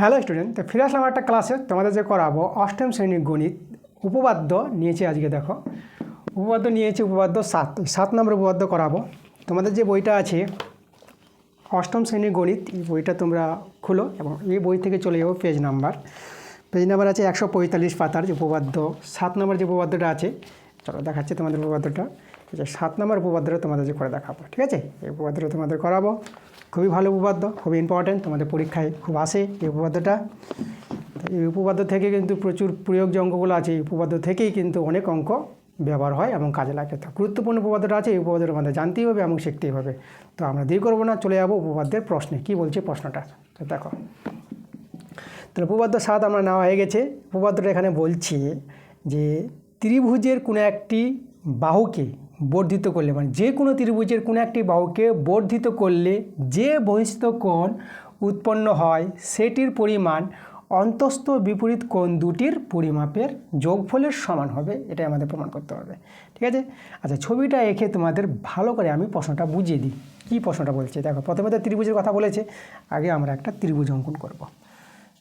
Hello student, তো ফিরে আসলাম একটা ক্লাসে। তোমাদের যে করাবো, অষ্টম শ্রেণির গণিত, উপপাদ্য নিয়েছি আজকে দেখো। উপপাদ্য নিয়েছি, উপপাদ্য সাত। সাত নম্বর উপপাদ্য করাবো। তোমাদের যে বইটা আছে, অষ্টম শ্রেণির গণিত, এই বইটা তোমরা খুলো এবং এই বই থেকে চলে যাব পেজ নাম্বার। পেজ নাম্বার আছে একশো পঁয়তাল্লিশ পাতার যে উপপাদ্য। সাত নম্বর যে উপপাদ্যটা আছে, চলো দেখাচ্ছি তোমাদের উপপাদ্যটা। যে সাত নম্বর উপপাদ্যটা তোমাদের যে করে দেখাবো, ঠিক আছে? এই উপপাদ্যটা তোমাদের করাবো। খুবই ভালো উপপাদ্য, খুবই ইম্পর্ট্যান্ট তোমাদের পরীক্ষায় খুব আসে এই উপপাদ্যটা। এই উপপাদ্য থেকে কিন্তু প্রচুর প্রয়োগ যে অঙ্কগুলো আছে, এই উপপাদ্য থেকেই কিন্তু অনেক অঙ্ক ব্যবহার হয় এবং কাজে লাগে। তো গুরুত্বপূর্ণ উপপাদ্যটা আছে, এই উপপাদ্যটা আমাদের জানতেই হবে এবং শিখতেই হবে। তো আমরা দেরি করব না, চলে যাব উপপাদ্যের প্রশ্নে, কী বলছে প্রশ্নটা? তো দেখো, তাহলে উপপাদ্য সাত আমরা নেওয়া হয়ে গেছে। উপপাদ্যটা এখানে বলছে যে, ত্রিভুজের কোনো একটি বাহুকে বর্ধিত করলে মানে যে কোনো ত্রিভুজের কোনো একটি বাহুকে বর্ধিত করলে যে বহিস্থ কোণ উৎপন্ন হয়, সেটির পরিমাণ অন্তস্থ বিপরীত কোণ দুটির পরিমাপের যোগফলের সমান হবে। এটাই আমাদের প্রমাণ করতে হবে। ঠিক আছে? আচ্ছা ছবিটা এঁকে তোমাদের ভালো করে আমি প্রশ্নটা বুঝিয়ে দিই। কী প্রশ্নটা বলছে? দেখো, প্রথমে তো ত্রিভুজের কথা বলেছে, আগে আমরা একটা ত্রিভুজ অঙ্কন করব।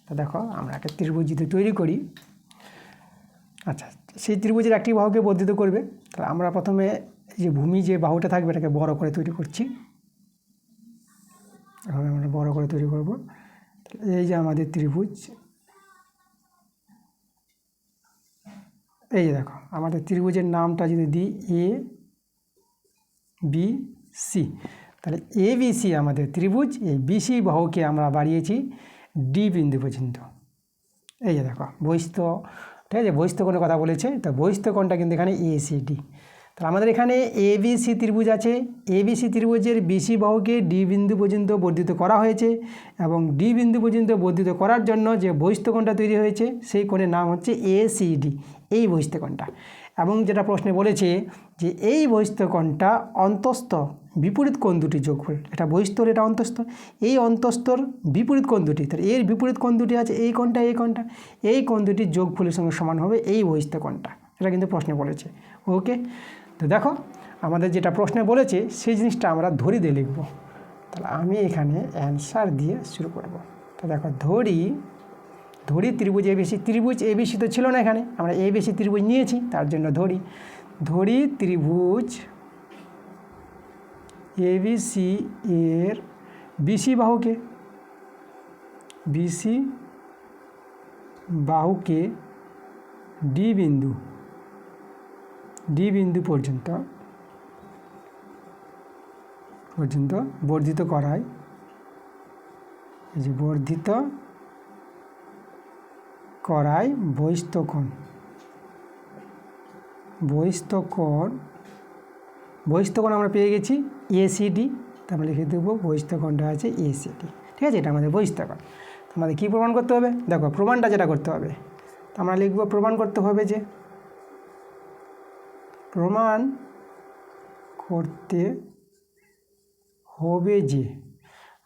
তো দেখো, আমরা একটা ত্রিভুজ যদি তৈরি করি আচ্ছা সেই ত্রিভুজের একটি বাহুকে বর্ধিত করবে। তাহলে আমরা প্রথমে যে ভূমি যে বাহুটা থাকবে, এটাকে বড় করে তৈরি করছি। এভাবে আমরা বড় করে তৈরি করব। এই যে আমাদের ত্রিভুজ, এই যে দেখো, আমাদের ত্রিভুজের নামটা যদি দিই এ বি সি তাহলে এ বি সি আমাদের ত্রিভুজ, এই বিসি বাহুকে আমরা বাড়িয়েছি ডি বিন্দু পর্যন্ত। এই যে দেখো বহিস্থ ঠিক আছে বহিস্থ কোণের কথা বলেছে, তো বহিস্থ কোণটা কিন্তু এখানে এসিডি তাহলে আমাদের এখানে এবিসি ত্রিভুজ আছে। এবিসি ত্রিভুজের বিসি বাহুকে ডি বিন্দু পর্যন্ত বর্ধিত করা হয়েছে এবং ডি বিন্দু পর্যন্ত বর্ধিত করার জন্য যে বহিস্থ কোণটা তৈরি হয়েছে, সেই কোণের নাম হচ্ছে এসিডি এই বহিস্থ কোণটা এবং যেটা প্রশ্নে বলেছে যে এই বহিস্থ কোণটা অন্তস্থ বিপরীত কোণ দুটি যোগফল। এটা বহিস্তর এটা অন্তস্থ। এই অন্তস্থর বিপরীত কোণ দুটি। তাহলে এর বিপরীত কোণ দুটি আছে, এই কোণটা এই কোণটা। এই কোণ দুটি যোগফলের সঙ্গে সমান হবে এই বহিস্থ কোণটা এটা কিন্তু প্রশ্নে বলেছে। ওকে? তো দেখো, আমাদের যেটা প্রশ্নে বলেছে, সেই জিনিসটা আমরা ধরি দিয়ে লিখব। তাহলে আমি এখানে অ্যান্সার দিয়ে শুরু করব। তো দেখো, ধরি ধরি, ত্রিভুজ এ এবিসি ত্রিভুজ এ এবিসি তো ছিল না এখানে, আমরা এ এবিসি ত্রিভুজ নিয়েছি, তার জন্য ধরি। ধরি ত্রিভুজ এ এবিসি এর বিসি বাহুকে। বিসি বাহুকে ডি বিন্দু ডি বিন্দু পর্যন্ত পর্যন্ত বর্ধিত করায়। এই যে বর্ধিত করায় বহিস্থ কোণ। বহিস্থ কোণ বহিস্থ কোণ আমরা পেয়ে গেছি এসিডি তা আমরা লিখে দেবো বহিস্থ কোণটা আছে এসিডি ঠিক আছে? এটা আমাদের বহিস্থ কোণ। তো আমাদের কী প্রমাণ করতে হবে? দেখো, প্রমাণটা যেটা করতে হবে, তো আমরা লিখব প্রমাণ করতে হবে যে, প্রমাণ করতে হবে যে,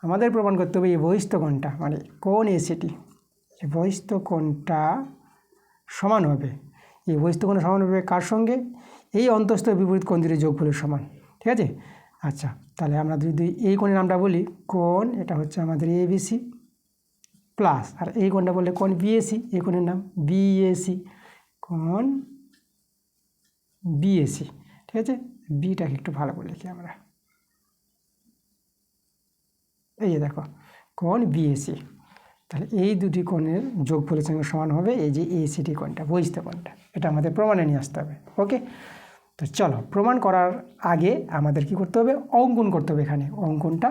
আমাদের প্রমাণ করতে হবে এই বহিস্থ কোণটা মানে কোন এসিটি এই বহিস্থ সমান হবে। এই বহিস্থ সমান হবে কার সঙ্গে? এই অন্তস্থ বিপরীত কোণ দুটি যোগফলের সমান, ঠিক আছে? আচ্ছা তাহলে আমরা যদি এই কোণের নামটা বলি, কোণ, এটা হচ্ছে আমাদের এবিসি প্লাস আর এই কোণটা বললে কোণ বিএসি এই কোণের নাম বিএসি কোণ বিএসি ঠিক আছে? বিটাকে একটু ভালো করে লিখি আমরা। এই যে দেখো, কোণ বিএসি তাহলে এই দুটি কোণের যোগফলের সঙ্গে সমান হবে এই যে এসিটি কোণটা বহিস্থ কোণটা। এটা আমাদের প্রমাণে নিয়ে আসতে হবে ওকে তো চলো, প্রমাণ করার আগে আমাদের কি করতে হবে? অঙ্কন করতে হবে এখানে। অঙ্কনটা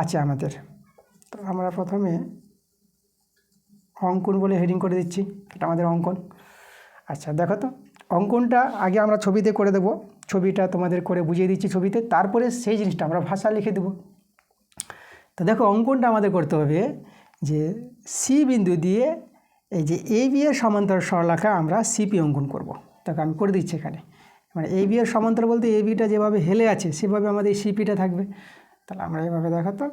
আছে আমাদের। তো আমরা প্রথমে অঙ্কন বলে হেডিং করে দিচ্ছি, এটা আমাদের অঙ্কন। আচ্ছা দেখো তো, অঙ্কনটা আগে আমরা ছবিতে করে দেবো। ছবিটা তোমাদের করে বুঝিয়ে দিচ্ছি ছবিতে। তারপরে সেই জিনিসটা আমরা ভাষা লিখে দেবো। তো দেখো, অঙ্কনটা আমাদের করতে হবে যে সি বিন্দু দিয়ে এই যে এ বি এর সমান্তর সরলাখা আমরা সিপি অঙ্কন করব। তাকে আমি করে দিচ্ছি এখানে। মানে এ বি এর সমান্তর বলতে এ বিটা যেভাবে হেলে আছে, সেভাবে আমাদের সিপিটা থাকবে। তাহলে আমরা এভাবে দেখাতো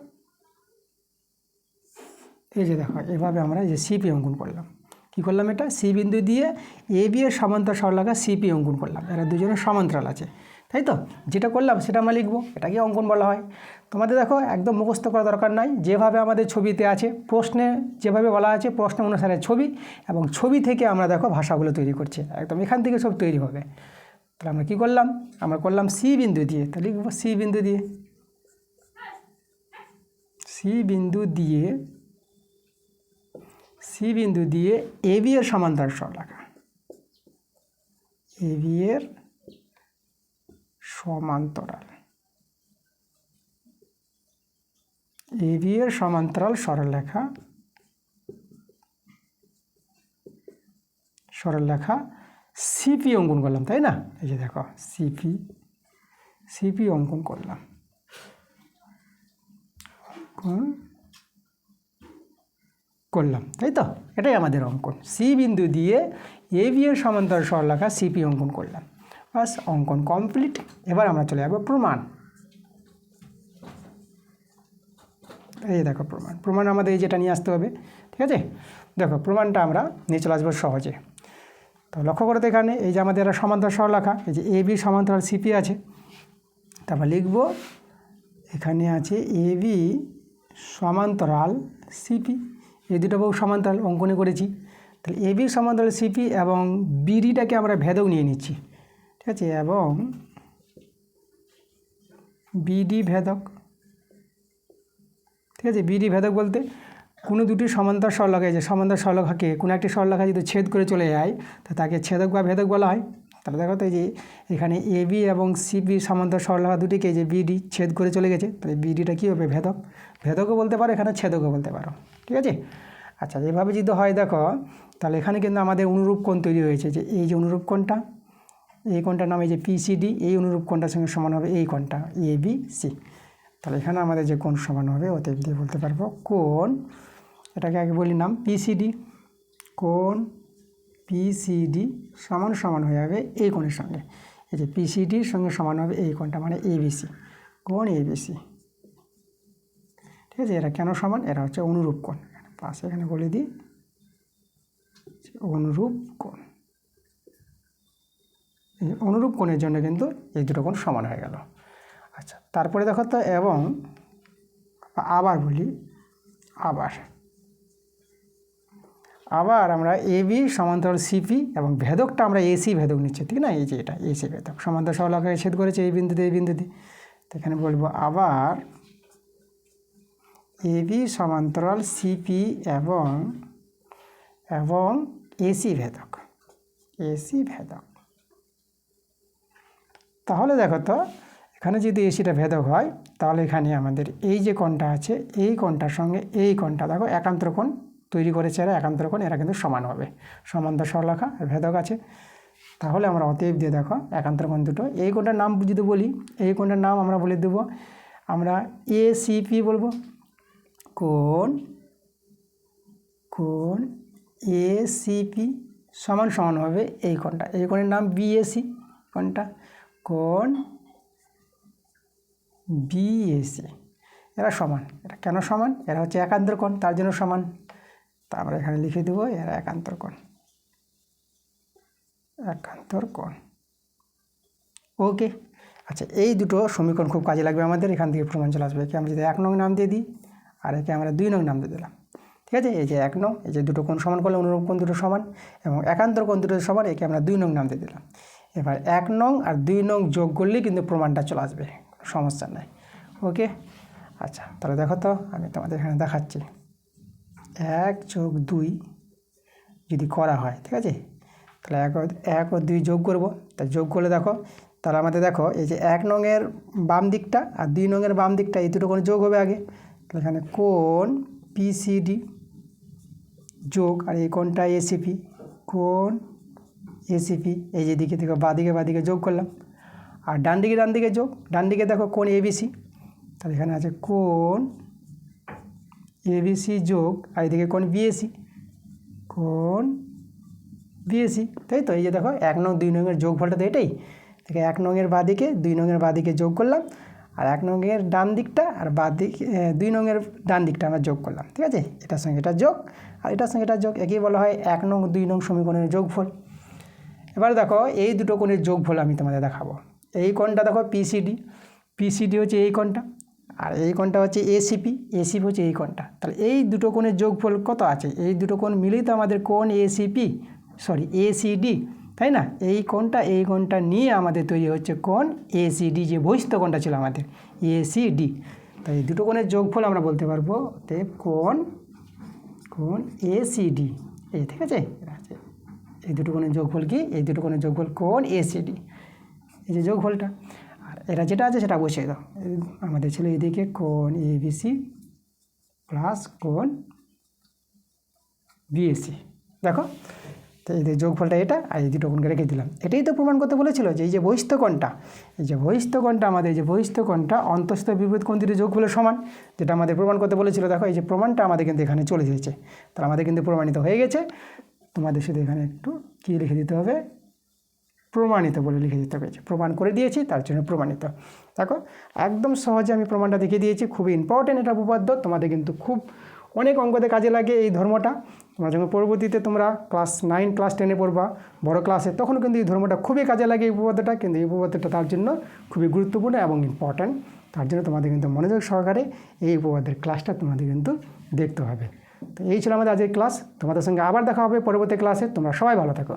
এই যে দেখো, এভাবে আমরা যে সিপি অঙ্কন করলাম। কী করলাম এটা? সি বিন্দু দিয়ে এ বি এর সমান্তর সরলাখা সিপি অঙ্কন করলাম। এরা দুজনের সমান্তরাল আছে। তাই তো? যেটা করলাম সেটা আমরা লিখব। এটাকে অঙ্কন বলা হয়। তোমাদের দেখো, একদম মুখস্থ করা দরকার নাই। যেভাবে আমাদের ছবিতে আছে, প্রশ্নে যেভাবে বলা আছে, প্রশ্ন অনুসারে ছবি এবং ছবি থেকে আমরা দেখো ভাষাগুলো তৈরি করছি। একদম এখান থেকে সব তৈরি হবে। তাহলে আমরা কী করলাম? আমরা করলাম সি বিন্দু দিয়ে। তাহলে লিখব সি বিন্দু দিয়ে। সি বিন্দু দিয়ে সি বিন্দু দিয়ে এ বি এর সমান্তরাল সরলরেখা। এ বি এর সমান্তরাল। এ বি এর সমান্তরাল সরলরেখা সরলরেখা সিপি অঙ্কন করলাম, তাই না? এই যে দেখো সিপি সিপি অঙ্কন করলাম। করলাম, তাই তো? এটাই আমাদের অঙ্কন। সি বিন্দু দিয়ে এ এর সমান্তরাল সরলরেখা সিপি অঙ্কন করলাম। বাস অঙ্কন কমপ্লিট এবার আমরা চলে যাব প্রমাণ। এই দেখো প্রমাণ। প্রমাণ আমাদের এই যেটা নিয়ে আসতে হবে, ঠিক আছে? দেখো, প্রমাণটা আমরা নিয়ে চলে আসব সহজে। তো লক্ষ্য করো তো এখানে, এই যে আমাদের একটা সমান্তরাল সরলরেখা এই যে এ বি সমান্তরাল সিপি আছে। তারপর লিখব, এখানে আছে এ বি সমান্তরাল সিপি এই দুটো বহু সমান্তরাল অঙ্কনে করেছি। তাহলে এ বি সমান্তরাল সিপি এবং বিডিটাকে আমরা ভেদক নিয়ে নিচ্ছি। ঠিক আছে এবং বিডি ভেদক। ঠিক আছে? বিডি ভেদক বলতে কোনো দুটি সমান্তর সরলরেখা যে সমান্তর সরলরেখাকে কোনো একটি সরলরেখা যদি ছেদ করে চলে যায়, তো তাকে ছেদক বা ভেদক বলা হয়। তাহলে দেখো তো যে এখানে এ বি এবং সিবি সমান্তর সরলরেখা দুটিকে যে বিডি ছেদ করে চলে গেছে, তাহলে বিডিটা কী হবে? ভেদক। ভেদকও বলতে পারো, এখানে ছেদকও বলতে পারো। ঠিক আছে? আচ্ছা এভাবে যদি হয় দেখো, তাহলে এখানে কিন্তু আমাদের অনুরূপ কোণ তৈরি হয়েছে। যে এই যে অনুরূপ কোণটা এই কোণটার নাম এই যে পিসিডি এই অনুরূপ কোণটার সঙ্গে সমান হবে এই কোণটা এ বি সি তাহলে এখানে আমাদের যে কোণ সমান হবে ওতে দিয়ে বলতে পারব কোণ, এটাকে আগে বলি নাম পিসিডি কোণ পিসিডি সমান সমান হয়ে যাবে এই কোণের সঙ্গে। এই যে পিসিডির সঙ্গে সমান হবে এই কোণটা মানে এবিসি কোণ এবিসি ঠিক আছে, এরা কেন সমান? এরা হচ্ছে অনুরূপ কোণ। পাশে এখানে বলে দিই অনুরূপ কোণ। অনুরূপ কোণের জন্য কিন্তু এই দুটো কোণ সমান হয়ে গেল। আচ্ছা তারপরে দেখো তো, এবং আবার বলি, আবার। আবার আমরা এ বি সমান্তরাল সিপি এবং ভেদকটা আমরা এসি ভেদক নিচ্ছি, ঠিক না? এই যে এটা এসি ভেদক। সমান্তর সরলরেখাকে ছেদ করেছে এই বিন্দুতে এই বিন্দুতে। তো এখানে বলব আবার এ বি সমান্তরাল সিপি এবং এবং এসি ভেদক এসি ভেদক। তাহলে দেখো তো, এখানে যদি এসিটা ভেদক হয়, তাহলে এখানে আমাদের এই যে কোণটা আছে, এই কোণটার সঙ্গে এই কোণটা, দেখো একান্তর কোণ তৈরি করেছে এরা, একান্তর কোণ, এরা কিন্তু সমান হবে। সমান্তর সরলরেখা আর ভেদক আছে। তাহলে আমরা অতএব দিয়ে দেখো একান্তর কোণ দুটো, এই কোণটার নাম যদি বলি, এই কোণটার নাম আমরা বলে দেবো, আমরা এ সিপি বলব। কোণ কোণ এ সিপি সমান সমান হবে এই কোণটা, এই কোণের নাম বিএসি কোণটা। কোণ বিএসি এরা সমান। এরা কেন সমান? এরা হচ্ছে একান্তর কোণ, তার জন্য সমান। তা আমরা এখানে লিখে দেবো, এরা একান্তর কোণ। একান্তর কোণ। ওকে। আচ্ছা এই দুটো সমীকরণ খুব কাজে লাগবে আমাদের। এখান থেকে প্রমাণ চলে আসবে। একে আমরা যদি এক নং নাম দিয়ে দিই, আর একে আমরা দুই নং নাম দিয়ে দিলাম। ঠিক আছে? এই যে এক নং, এই যে দুটো কোণ সমান করলে অনুরূপ কোণ দুটো সমান, এবং একান্তর কোণ দুটো সমান, একে আমরা দুই নং নাম দিয়ে দিলাম। এবার এক নং আর দুই নং যোগ করলেই কিন্তু প্রমাণটা চলে আসবে সমস্যা নাই, ওকে? আচ্ছা তাহলে দেখো তো, আমি তোমাদের এখানে দেখাচ্ছি। এক যোগ দুই যদি করা হয়, ঠিক আছে? তাহলে এক এক ও দুই যোগ করব। তা যোগ করলে দেখো, তাহলে আমাদের দেখো, এই যে এক নংয়ের বাম দিকটা আর দুই নংয়ের বাম দিকটা, এই দুটো কোনো যোগ হবে আগে। তাহলে এখানে কোন পিসিডি যোগ আর এই কোণটা এসিপি কোণ এসিপি এই যে দিকে থেকে বাদিকে বাদিকে যোগ করলাম। আর ডান দিকে ডান দিকে যোগ ডান দিকে দেখো কোণ এবিসি তাহলে এখানে আছে কোণ এবিসি যোগ আর এদিকে কোণ বিএসি কোণ বিএসি তাই তো? এই যে দেখো এক নং দুই নংয়ের যোগফলটা তো এটাই। থেকে এক নংয়ের বাদিকে দুই নংয়ের বাদিকে যোগ করলাম আর এক নংয়ের ডান দিকটা আর বাদ দিক এ, দুই নংয়ের ডান দিকটা আমরা যোগ করলাম ঠিক আছে? এটার সঙ্গে এটা যোগ আর এটার সঙ্গে এটা যোগ একই বলা হয় এক নং দুই নং সমীকরণের যোগফল। এবার দেখো এই দুটো কোণের যোগফল আমি তোমাদের দেখাবো। এই কোণটা দেখো পিসিডি পিসিডি হচ্ছে এই কোণটা, আর এই কোণটা হচ্ছে এসিপি এসিপি হচ্ছে এই কোণটা। তাহলে এই দুটো কোণের যোগফল কত আছে? এই দুটো কোণ মিলেই তো আমাদের কোণ এসিপি সরি এসিডি তাই না? এই কোণটা এই কোণটা নিয়ে আমাদের তৈরি হচ্ছে কোণ এসিডি যে বহিস্থ কোণটা ছিল আমাদের এসিডি তাই এই দুটো কোণের যোগফল আমরা বলতে পারব, অতএব কোণ কোণ এসিডি এই, ঠিক আছে। এই দুটো কোণের যোগফল কি? এই দুটো কোণের যোগফল কোণ এসিডি এই যে যোগফলটা। আর এটা যেটা আছে সেটা বসিয়ে দাও। আমাদের ছিল এদিকে কোণ এবিসি প্লাস কোণ বিএসসি দেখো? তো এই যোগফলটা এটা আর এই দুটো কোণকে রেখে দিলাম। এটাই তো প্রমাণ করতে বলেছিল যে এই যে বহিস্থ কোণটা, এই যে বহিস্থ কোণটা আমাদের, এই যে বহিস্থ কোণটা অন্তস্থ বিপরীত কোণ দুটি যোগফলের সমান, যেটা আমাদের প্রমাণ করতে বলেছিল। দেখো, এই যে প্রমাণটা আমাদের কিন্তু এখানে চলে এসেছে। তাহলে আমাদের কিন্তু প্রমাণিত হয়ে গেছে। তোমাদের শুধু এখানে একটু কী লিখে দিতে হবে? প্রমাণিত বলে লিখে দিতে হবে। প্রমাণ করে দিয়েছি, তার জন্য প্রমাণিত। দেখো, একদম সহজে আমি প্রমাণটা দেখিয়ে দিয়েছি, খুবই ইম্পর্টেন্ট এটা উপপাদ্য। তোমাদের কিন্তু খুব অনেক অঙ্কতে কাজে লাগে এই ধর্মটা। তোমরা যখন পরবর্তীতে তোমরা ক্লাস নাইন ক্লাস টেনে পড়বা, বড় ক্লাসে তখন কিন্তু এই ধর্মটা খুবই কাজে লাগে এই উপপাদ্যটা। কিন্তু এই উপপাদ্যটা তার জন্য খুবই গুরুত্বপূর্ণ এবং ইম্পর্ট্যান্ট তার জন্য তোমাদের কিন্তু মনোযোগ সহকারে এই উপপাদ্যের ক্লাসটা তোমাদের কিন্তু দেখতে হবে। তো এই ছিল আমাদের আজকের ক্লাস। তোমাদের সঙ্গে আবার দেখা হবে পরবর্তী ক্লাসে। তোমরা সবাই ভালো থাকো।